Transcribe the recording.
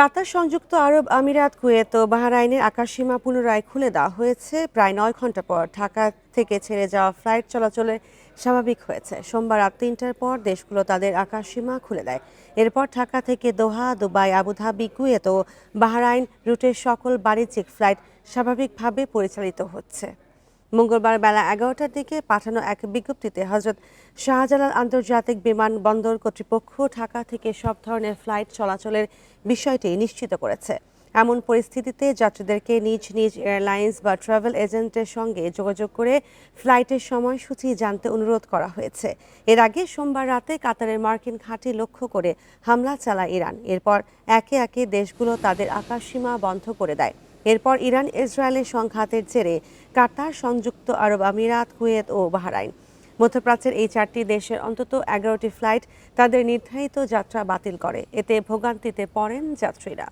কাতার সংযুক্ত আরব আমিরাত, কুয়েত ও বাহরাইনের আকাশসীমা পুনরায় খুলে দেওয়া হয়েছে। প্রায় নয় ঘণ্টা পর ঢাকা থেকে ছেড়ে যাওয়া ফ্লাইট চলাচলে স্বাভাবিক হয়েছে। সোমবার রাত তিনটার পর দেশগুলো তাদের আকাশসীমা খুলে দেয়। এরপর ঢাকা থেকে Doha, Dubai, Abu Dhabi, Kuwait ও বাহরাইন রুটের সকল বাণিজ্যিক ফ্লাইট স্বাভাবিকভাবে পরিচালিত হচ্ছে। মঙ্গলবার বেলা এগারোটার দিকে পাঠানো এক বিজ্ঞপ্তিতে হজরত শাহজালাল আন্তর্জাতিক বিমানবন্দর কর্তৃপক্ষ ঢাকা থেকে সব ধরনের ফ্লাইট চলাচলের বিষয়টি নিশ্চিত করেছে। এমন পরিস্থিতিতে যাত্রীদেরকে নিজ নিজ এয়ারলাইন্স বা ট্রাভেল এজেন্টের সঙ্গে যোগাযোগ করে ফ্লাইটের সময়সূচি জানতে অনুরোধ করা হয়েছে। এর আগে সোমবার রাতে কাতারের মার্কিন ঘাঁটি লক্ষ্য করে হামলা চালায় ইরান। এরপর একে একে দেশগুলো তাদের আকাশসীমা বন্ধ করে দেয়। এরপর ইরান ইসরায়েলের সংঘাতের জেরে কাতার, সংযুক্ত আরব আমিরাত, কুয়েত ও বাহরাইন। মধ্যপ্রাচ্যের এই চারটি দেশের অন্তত এগারোটি ফ্লাইট তাদের নির্ধারিত যাত্রা বাতিল করে। এতে ভোগান্তিতে পড়েন যাত্রীরা।